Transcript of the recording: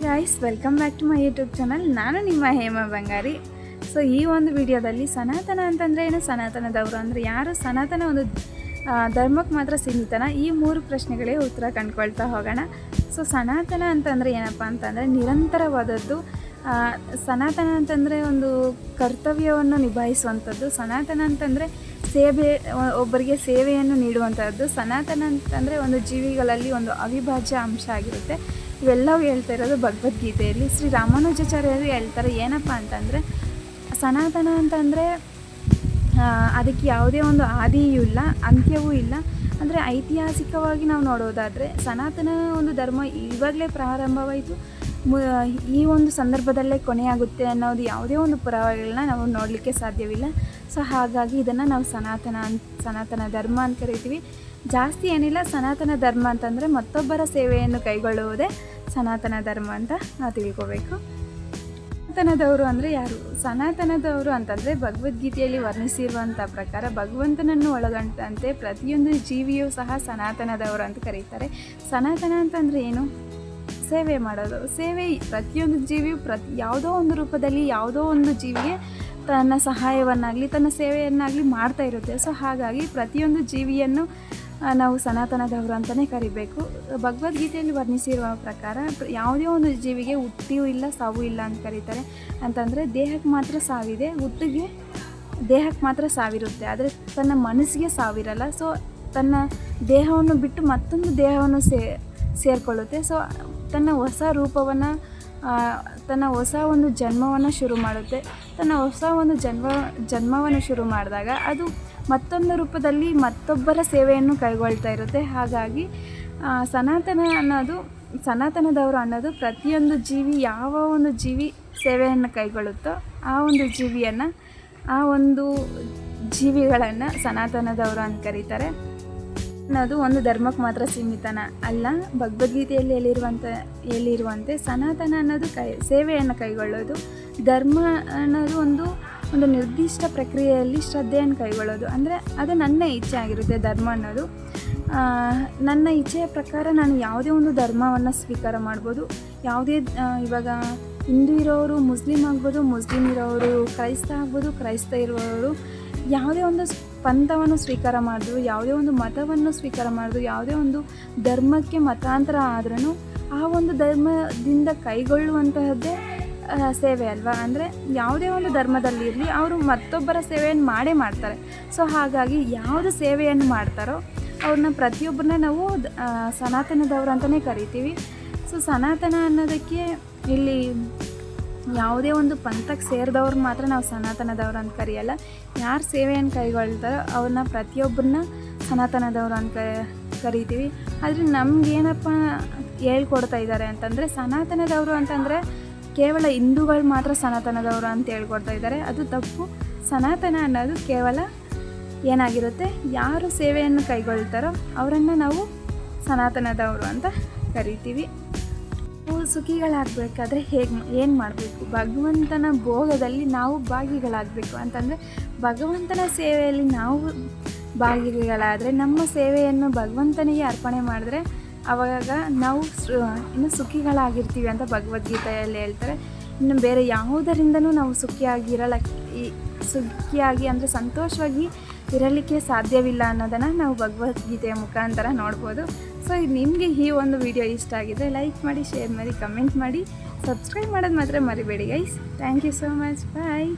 Guys welcome back to my YouTube channel ನಾನು ನಿಮ್ಮ ಹೇಮಾ ಬಂಗಾರಿ. So ಈ ಒಂದು ವಿಡಿಯೋದಲ್ಲಿ ಸನಾತನ ಅಂತಂದರೆ ಏನು? ಸನಾತನದವರು ಅಂದರೆ ಯಾರು? ಸನಾತನ ಒಂದು ಧರ್ಮಕ್ಕೆ ಮಾತ್ರ ಸೀಮಿತನ? ಈ ಮೂರು ಪ್ರಶ್ನೆಗಳಿಗೆ ಉತ್ತರ ಕಂಡ್ಕೊಳ್ತಾ ಹೋಗೋಣ. ಸೊ ಸನಾತನ ಅಂತಂದರೆ ಏನಪ್ಪ ಅಂತಂದರೆ ನಿರಂತರವಾದದ್ದು ಸನಾತನ ಅಂತಂದರೆ ಒಂದು ಕರ್ತವ್ಯವನ್ನು ನಿಭಾಯಿಸುವಂಥದ್ದು, ಸನಾತನ ಅಂತಂದರೆ ಸೇವೆ, ಒಬ್ಬರಿಗೆ ಸೇವೆಯನ್ನು ನೀಡುವಂಥದ್ದು, ಸನಾತನ ಅಂತಂದರೆ ಒಂದು ಜೀವಿಗಳಲ್ಲಿ ಒಂದು ಅವಿಭಾಜ್ಯ ಅಂಶ ಆಗಿರುತ್ತೆ. ಇವೆಲ್ಲವೂ ಹೇಳ್ತಾ ಇರೋದು ಭಗವದ್ಗೀತೆಯಲ್ಲಿ. ಶ್ರೀ ರಾಮಾನುಜಾಚಾರ್ಯರು ಹೇಳ್ತಾರೆ, ಏನಪ್ಪ ಅಂತಂದರೆ, ಸನಾತನ ಅಂತಂದರೆ ಅದಕ್ಕೆ ಯಾವುದೇ ಒಂದು ಆದಿಯೂ ಇಲ್ಲ, ಅಂತ್ಯವೂ ಇಲ್ಲ. ಅಂದರೆ ಐತಿಹಾಸಿಕವಾಗಿ ನಾವು ನೋಡೋದಾದರೆ, ಸನಾತನ ಒಂದು ಧರ್ಮ ಇವಾಗಲೇ ಪ್ರಾರಂಭವಾಯಿತು. ಈ ಒಂದು ಸಂದರ್ಭದಲ್ಲೇ ಕೊನೆಯಾಗುತ್ತೆ ಅನ್ನೋದು ಯಾವುದೇ ಒಂದು ಪುರಾವೆಗಳನ್ನ ನಾವು ನೋಡಲಿಕ್ಕೆ ಸಾಧ್ಯವಿಲ್ಲ. ಸೊ ಹಾಗಾಗಿ ಇದನ್ನು ನಾವು ಸನಾತನ ಅಂತ, ಸನಾತನ ಧರ್ಮ ಅಂತ ಕರಿತೀವಿ. ಜಾಸ್ತಿ ಏನಿಲ್ಲ, ಸನಾತನ ಧರ್ಮ ಅಂತಂದರೆ ಮತ್ತೊಬ್ಬರ ಸೇವೆಯನ್ನು ಕೈಗೊಳ್ಳುವುದೇ ಸನಾತನ ಧರ್ಮ ಅಂತ ನಾವು ತಿಳ್ಕೊಬೇಕು. ಸನಾತನದವರು ಅಂದರೆ ಯಾರು? ಸನಾತನದವರು ಅಂತಂದರೆ ಭಗವದ್ಗೀತೆಯಲ್ಲಿ ವರ್ಣಿಸಿರುವಂಥ ಪ್ರಕಾರ ಭಗವಂತನನ್ನು ಒಳಗೊಂಡಂತೆ ಪ್ರತಿಯೊಂದು ಜೀವಿಯೂ ಸಹ ಸನಾತನದವರು ಅಂತ ಕರೀತಾರೆ. ಸನಾತನ ಅಂತಂದರೆ ಏನು? ಸೇವೆ ಮಾಡೋದು. ಸೇವೆ ಪ್ರತಿಯೊಂದು ಜೀವಿಯು ಪ್ರತಿ ಯಾವುದೋ ಒಂದು ರೂಪದಲ್ಲಿ ಯಾವುದೋ ಒಂದು ಜೀವಿಗೆ ತನ್ನ ಸಹಾಯವನ್ನಾಗಲಿ, ತನ್ನ ಸೇವೆಯನ್ನಾಗಲಿ ಮಾಡ್ತಾ ಇರುತ್ತೆ. ಸೊ ಹಾಗಾಗಿ ಪ್ರತಿಯೊಂದು ಜೀವಿಯನ್ನು ನಾವು ಸನಾತನದವರು ಅಂತಲೇ ಕರಿಬೇಕು. ಭಗವದ್ಗೀತೆಯಲ್ಲಿ ವರ್ಣಿಸಿರುವ ಪ್ರಕಾರ ಯಾವುದೇ ಒಂದು ಜೀವಿಗೆ ಹುಟ್ಟಿಯೂ ಇಲ್ಲ, ಸಾವು ಇಲ್ಲ ಅಂತ ಕರೀತಾರೆ. ಅಂತಂದರೆ ದೇಹಕ್ಕೆ ಮಾತ್ರ ಸಾವಿದೆ, ಹುಟ್ಟಿಗೆ ದೇಹಕ್ಕೆ ಮಾತ್ರ ಸಾವಿರುತ್ತೆ. ಆದರೆ ತನ್ನ ಮನಸ್ಸಿಗೆ ಸಾವಿರಲ್ಲ. ಸೊ ತನ್ನ ದೇಹವನ್ನು ಬಿಟ್ಟು ಮತ್ತೊಂದು ದೇಹವನ್ನು ಸೇ, ಸೇರಿಕೊಳ್ಳುತ್ತೆ. ಸೊ ತನ್ನ ಹೊಸ ರೂಪವನ್ನು ತನ್ನ ಹೊಸ ಒಂದು ಜನ್ಮವನ್ನು ಶುರು ಮಾಡುತ್ತೆ. ತನ್ನ ಹೊಸ ಒಂದು ಜನ್ಮ, ಜನ್ಮವನ್ನು ಶುರು ಮಾಡಿದಾಗ ಅದು ಮತ್ತೊಂದು ರೂಪದಲ್ಲಿ ಮತ್ತೊಬ್ಬರ ಸೇವೆಯನ್ನು ಕೈಗೊಳ್ತಾ ಇರುತ್ತೆ. ಹಾಗಾಗಿ ಸನಾತನ ಅನ್ನೋದು, ಸನಾತನದವರು ಅನ್ನೋದು ಪ್ರತಿಯೊಂದು ಜೀವಿ, ಯಾವ ಒಂದು ಜೀವಿ ಸೇವೆಯನ್ನು ಕೈಗೊಳ್ಳುತ್ತೋ ಆ ಒಂದು ಜೀವಿಯನ್ನು, ಆ ಒಂದು ಜೀವಿಗಳನ್ನು ಸನಾತನದವರು ಅಂತ ಕರೀತಾರೆ. ಅನ್ನೋದು ಒಂದು ಧರ್ಮಕ್ಕೆ ಮಾತ್ರ ಸೀಮಿತನ ಅಲ್ಲ, ಭಗವದ್ಗೀತೆಯಲ್ಲಿ ಹೇಳಿರುವಂಥ ಹೇಳಿರುವಂತೆ ಸನಾತನ ಅನ್ನೋದು ಕೈ, ಸೇವೆಯನ್ನು ಕೈಗೊಳ್ಳೋದು, ಧರ್ಮ ಅನ್ನೋದು ಒಂದು ಒಂದು ನಿರ್ದಿಷ್ಟ ಪ್ರಕ್ರಿಯೆಯಲ್ಲಿ ಶ್ರದ್ಧೆಯನ್ನು ಕೈಗೊಳ್ಳೋದು. ಅಂದರೆ ಅದು ನನ್ನ ಇಚ್ಛೆ ಆಗಿರುತ್ತೆ ಧರ್ಮ ಅನ್ನೋದು. ನನ್ನ ಇಚ್ಛೆಯ ಪ್ರಕಾರ ನಾನು ಯಾವುದೇ ಒಂದು ಧರ್ಮವನ್ನು ಸ್ವೀಕಾರ ಮಾಡ್ಬೋದು. ಯಾವುದೇ ಇವಾಗ ಹಿಂದೂ ಇರೋರು ಮುಸ್ಲಿಮ್ ಆಗ್ಬೋದು ಮುಸ್ಲಿಮ್ ಇರೋರು ಕ್ರೈಸ್ತ ಆಗ್ಬೋದು, ಕ್ರೈಸ್ತ ಇರುವವರು ಯಾವುದೇ ಒಂದು ಪಂಥವನ್ನು ಸ್ವೀಕಾರ ಮಾಡಿದ್ರು, ಯಾವುದೇ ಒಂದು ಮತವನ್ನು ಸ್ವೀಕಾರ ಮಾಡಿದ್ರು, ಯಾವುದೇ ಒಂದು ಧರ್ಮಕ್ಕೆ ಮತಾಂತರ ಆದ್ರೂ ಆ ಒಂದು ಧರ್ಮದಿಂದ ಕೈಗೊಳ್ಳುವಂತಹದ್ದೇ ಸೇವೆ ಅಲ್ವಾ? ಅಂದರೆ ಯಾವುದೇ ಒಂದು ಧರ್ಮದಲ್ಲಿ ಇರಲಿ, ಅವರು ಮತ್ತೊಬ್ಬರ ಸೇವೆಯನ್ನು ಮಾಡೇ ಮಾಡ್ತಾರೆ. ಸೊ ಹಾಗಾಗಿ ಯಾವುದು ಸೇವೆಯನ್ನು ಮಾಡ್ತಾರೋ, ಅವ್ರನ್ನ ಪ್ರತಿಯೊಬ್ಬರನ್ನ ನಾವು ಸನಾತನದವರು ಅಂತಲೇ ಕರಿತೀವಿ. ಸೊ ಸನಾತನ ಅನ್ನೋದಕ್ಕೆ ಇಲ್ಲಿ ಯಾವುದೇ ಒಂದು ಪಂಥಕ್ಕೆ ಸೇರಿದವ್ರು ಮಾತ್ರ ನಾವು ಸನಾತನದವ್ರು ಅಂತ ಕರೆಯಲ್ಲ. ಯಾರು ಸೇವೆಯನ್ನು ಕೈಗೊಳ್ತಾರೋ ಅವ್ರನ್ನ ಪ್ರತಿಯೊಬ್ಬರನ್ನ ಸನಾತನದವರು ಅಂತ ಕರಿತೀವಿ. ಆದರೆ ನಮಗೇನಪ್ಪ ಹೇಳ್ಕೊಡ್ತಾ ಇದ್ದಾರೆ ಅಂತಂದರೆ ಸನಾತನದವರು ಅಂತಂದರೆ ಕೇವಲ ಹಿಂದೂಗಳು ಮಾತ್ರ ಸನಾತನದವರು ಅಂತ ಹೇಳ್ಕೊಡ್ತಾ ಇದ್ದಾರೆ ಅದು ತಪ್ಪು. ಸನಾತನ ಅನ್ನೋದು ಕೇವಲ ಏನಾಗಿರುತ್ತೆ? ಯಾರು ಸೇವೆಯನ್ನು ಕೈಗೊಳ್ತಾರೋ ಅವರನ್ನು ನಾವು ಸನಾತನದವರು ಅಂತ ಕರಿತೀವಿ. ಸುಖಿಗಳಾಗಬೇಕಾದ್ರೆ ಹೇಗೆ ಏನು ಮಾಡಬೇಕು? ಭಗವಂತನ ಭೋಗದಲ್ಲಿ ನಾವು ಭಾಗಿಗಳಾಗಬೇಕು ಅಂತಂದರೆ ಭಗವಂತನ ಸೇವೆಯಲ್ಲಿ ನಾವು ಭಾಗಿಗಳಾದರೆ ನಮ್ಮ ಸೇವೆಯನ್ನು ಭಗವಂತನಿಗೆ ಅರ್ಪಣೆ ಮಾಡಿದ್ರೆ ಆವಾಗ ನಾವು ಇನ್ನು ಸುಖಿಗಳಾಗಿರ್ತೀವಿ ಅಂತ ಭಗವದ್ಗೀತೆಯಲ್ಲಿ ಹೇಳ್ತಾರೆ. ಇನ್ನು ಬೇರೆ ಯಾವುದರಿಂದನೂ ನಾವು ಸುಖಿಯಾಗಿರಲ್ಲ ಈ ಸುಖಿಯಾಗಿ ಅಂದರೆ ಸಂತೋಷವಾಗಿ ಇರಲಿಕ್ಕೆ ಸಾಧ್ಯವಿಲ್ಲ ಅನ್ನೋದನ್ನು ನಾವು ಭಗವದ್ಗೀತೆಯ ಮುಖಾಂತರ ನೋಡ್ಬೋದು. ಸೊ ನಿಮಗೆ ಈ ಒಂದು ವಿಡಿಯೋ ಇಷ್ಟ ಆಗಿದೆ ಲೈಕ್ ಮಾಡಿ ಶೇರ್ ಮಾಡಿ ಕಮೆಂಟ್ ಮಾಡಿ ಸಬ್ಸ್ಕ್ರೈಬ್ ಮಾಡೋದು ಮಾತ್ರ ಮರಿಬೇಡಿ guys thank you so much bye